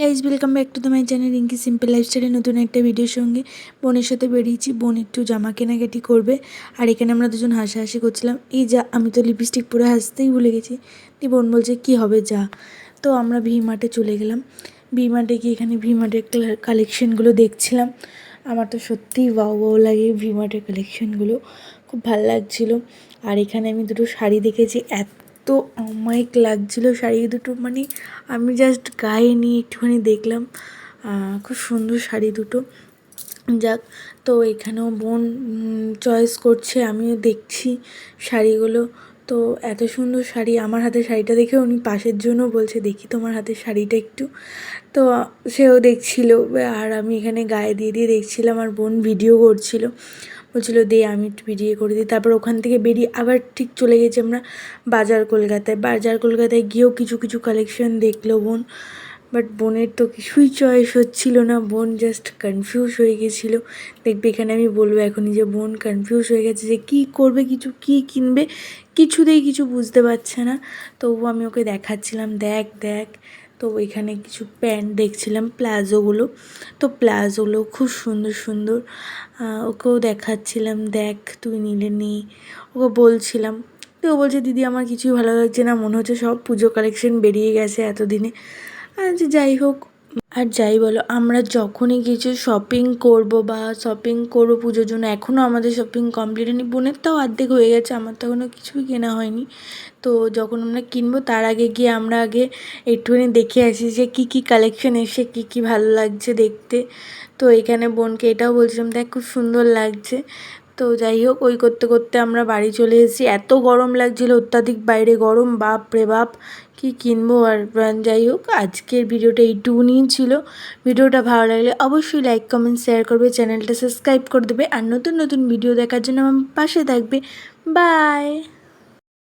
Guys welcome back to the my channel Rinki simple লাইফস্টাইলের নতুন একটা ভিডিওর সঙ্গে বোনের সাথে বেরিয়েছি। বোন একটু জামা কেনাকাটি করবে। আর এখানে আমরা দুজন হাসাহাসি করছিলাম। এই যা, আমি তো লিপস্টিক পরে হাসতেই ভুলে গেছি। দি বোন বলছে, কি হবে, যা। তো আমরা ভি মার্টে চলে গেলাম। ভি মার্টে গিয়ে এখানে ভি মার্টের কালেকশনগুলো দেখছিলাম। আমার তো সত্যিই বাউ বাউ লাগে ভি মার্টের কালেকশনগুলো খুব ভালো লাগছিল। আর এখানে আমি দুটো শাড়ি দেখেছি। এত অমায়িক লাগছিল শাড়ি দুটো মানে আমি জাস্ট গায়ে নিয়ে একটুখানি দেখলাম খুব সুন্দর শাড়ি দুটো। যাক, তো এখানেও বোন চয়েস করছে, আমিও দেখছি শাড়িগুলো। তো এত সুন্দর শাড়ি, আমার হাতে শাড়িটা দেখে উনি পাশের জন্য বলছে, দেখি তোমার হাতের শাড়িটা একটু। তো সেও দেখছিল, আর আমি এখানে গায়ে দিয়ে দিয়ে দেখছিলাম, আর বোন ভিডিও করছিল। বলছিল, দে, আমি একটু ভিডিও করে দিই। তারপর ওখান থেকে বেরিয়ে আবার ঠিক চলে গেছি আমরা বাজার কলকাতায়। বাজার কলকাতায় গিয়েও কিছু কিছু কালেকশন দেখল বোন। বাট বোনের তো কিছুই চয়েস হচ্ছিল না। বোন জাস্ট কনফিউজ হয়ে গেছিল। দেখবে এখানে আমি বলব এখনই যে বোন কনফিউজ হয়ে গেছে যে কী করবে, কিছু কী কিনবে, কিছুতেই কিছু বুঝতে পারছে না। তবু আমি ওকে দেখাচ্ছিলাম, দেখ দেখ তো এখানে কিছু প্যান্ট দেখছিলাম, প্লাজোগুলো। তো প্লাজোগুলো খুব সুন্দর সুন্দর। ওকেও দেখাচ্ছিলাম, দেখ, তুই নিলে নি। ওকে বলছিলাম। তো ও বলছে, দিদি, আমার কিছুই ভালো লাগছে না। মনে হচ্ছে সব পুজো কালেকশন বেরিয়ে গেছে এতদিনে। আর যে যাই হোক আর যাই বলো, আমরা যখনই কিছু শপিং করব বা শপিং করব পুজোর জন্য, এখনও আমাদের শপিং কমপ্লিট হয়নি। বোনের তাও অর্ধেক হয়ে গেছে, আমার তো এখনও কিছুই কেনা হয়নি। তো যখন আমরা কিনবো, তার আগে গিয়ে আমরা আগে একটুখানি দেখে আসি যে কী কী কালেকশন এসে কী কী ভালো লাগছে দেখতে। তো এখানে বোনকে এটাও বলছিলাম, দেখ খুব সুন্দর লাগছে। তো যাই হোক, ওই করতে করতে আমরা বাড়ি চলে এসেছি। এত গরম লাগছিল, অত্যাধিক বাইরে গরম, বাপ রে বাপ, কি কিনবো আর যাই হোক, আজকের ভিডিওটা এইটুকুনি ছিল। ভিডিওটা ভালো লাগলে অবশ্যই লাইক কমেন্ট শেয়ার করবে, চ্যানেলটা সাবস্ক্রাইব করে দেবে। আর নতুন নতুন ভিডিও দেখার জন্য আমার পাশে থাকবে। বাই